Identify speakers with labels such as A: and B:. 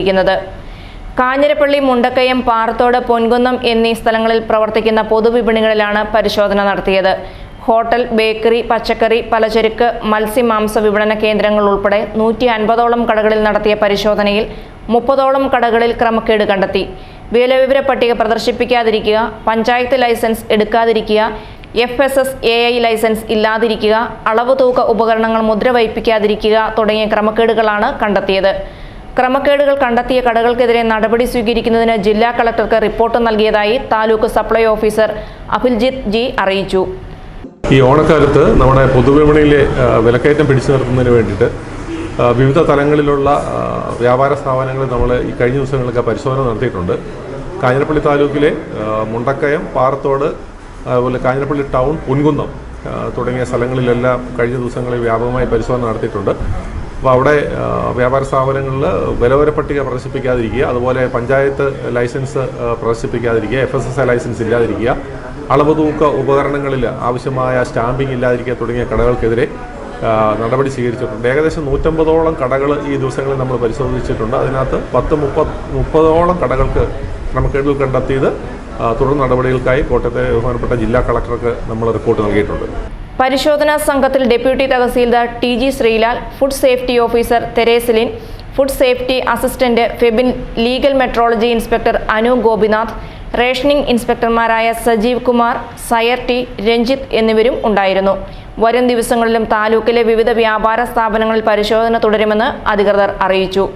A: ിക്കുന്നത് കാഞ്ഞിരപ്പള്ളി മുണ്ടക്കയം പാറത്തോട് പൊൻകുന്നം എന്നീ സ്ഥലങ്ങളിൽ പ്രവർത്തിക്കുന്ന പൊതുവിപണികളിലാണ് പരിശോധന നടത്തിയത്. ഹോട്ടൽ ബേക്കറി പച്ചക്കറി പലചരക്ക് മത്സ്യമാംസ വിപണന കേന്ദ്രങ്ങൾ ഉൾപ്പെടെ നൂറ്റി അൻപതോളം കടകളിൽ നടത്തിയ പരിശോധനയിൽ മുപ്പതോളം കടകളിൽ ക്രമക്കേട് കണ്ടെത്തി. വിലവിവര പട്ടിക പ്രദർശിപ്പിക്കാതിരിക്കുക panchayat license എടുക്കാതിരിക്കുക F S S A I license ഇല്ലാതിരിക്കുക അളവ് തൂക്ക ഉപകരണങ്ങൾ മുദ്രവയ്പ്പിക്കാതിരിക്കുക തുടങ്ങിയ ക്രമക്കേടുകളാണ് കണ്ടെത്തിയത്. ക്രമക്കേടുകൾ കണ്ടെത്തിയ കടകൾക്കെതിരെ നടപടി സ്വീകരിക്കുന്നതിന് ജില്ലാ കളക്ടർക്ക് റിപ്പോർട്ട് നൽകിയതായി taluk supply officer Abhiljith G അറിയിച്ചു.
B: ഈ ഓണക്കാലത്ത് നമ്മുടെ പൊതുവിപണിയിലെ വിലക്കയറ്റം പിടിച്ചു നിർത്തുന്നതിന് വേണ്ടിയിട്ട് വിവിധ തലങ്ങളിലുള്ള വ്യാപാര സ്ഥാപനങ്ങൾ നമ്മൾ ഈ കഴിഞ്ഞ ദിവസങ്ങളിലൊക്കെ പരിശോധന നടത്തിയിട്ടുണ്ട്. കാഞ്ഞിരപ്പള്ളി താലൂക്കിലെ മുണ്ടക്കയം പാറത്തോട് അതുപോലെ കാഞ്ഞിരപ്പള്ളി ടൗൺ പുൻകുന്നം തുടങ്ങിയ സ്ഥലങ്ങളിലെല്ലാം കഴിഞ്ഞ ദിവസങ്ങളിൽ വ്യാപകമായി പരിശോധന നടത്തിയിട്ടുണ്ട്. അപ്പോൾ അവിടെ വ്യാപാര സ്ഥാപനങ്ങളിൽ വിലവര പട്ടിക പ്രദർശിപ്പിക്കാതിരിക്കുക അതുപോലെ panchayat license പ്രദർശിപ്പിക്കാതിരിക്കുക F S S I license ഇല്ലാതിരിക്കുക അളവ് തൂക്ക ഉപകരണങ്ങളിൽ ആവശ്യമായ സ്റ്റാമ്പിംഗ് ഇല്ലാതിരിക്കുക തുടങ്ങിയ കടകൾക്കെതിരെ നടപടി സ്വീകരിച്ചിട്ടുണ്ട്. ഏകദേശം നൂറ്റമ്പതോളം കടകൾ ഈ ദിവസങ്ങളിൽ നമ്മൾ പരിശോധിച്ചിട്ടുണ്ട്. അതിനകത്ത് പത്ത് മുപ്പത് മുപ്പതോളം കടകൾക്ക് ക്രമക്കേടുകൾ കണ്ടെത്തിയത് തുടർ നടപടികൾക്കായി കോട്ടയത്തെ ബഹുമാനപ്പെട്ട ജില്ലാ കളക്ടർക്ക് നമ്മൾ റിപ്പോർട്ട് നൽകിയിട്ടുണ്ട്.
A: പരിശോധനാ സംഘത്തിൽ deputy tahsildar T G Sreelal food safety officer Theresalin food safety assistant Febin legal metrology inspector Anu Gopinath rationing ഇൻസ്പെക്ടർമാരായ Sajeev Kumar Sayar T Ranjith എന്നിവരും ഉണ്ടായിരുന്നു. വരും ദിവസങ്ങളിലും താലൂക്കിലെ വിവിധ വ്യാപാര സ്ഥാപനങ്ങളിൽ പരിശോധന തുടരുമെന്ന് അധികൃതർ അറിയിച്ചു.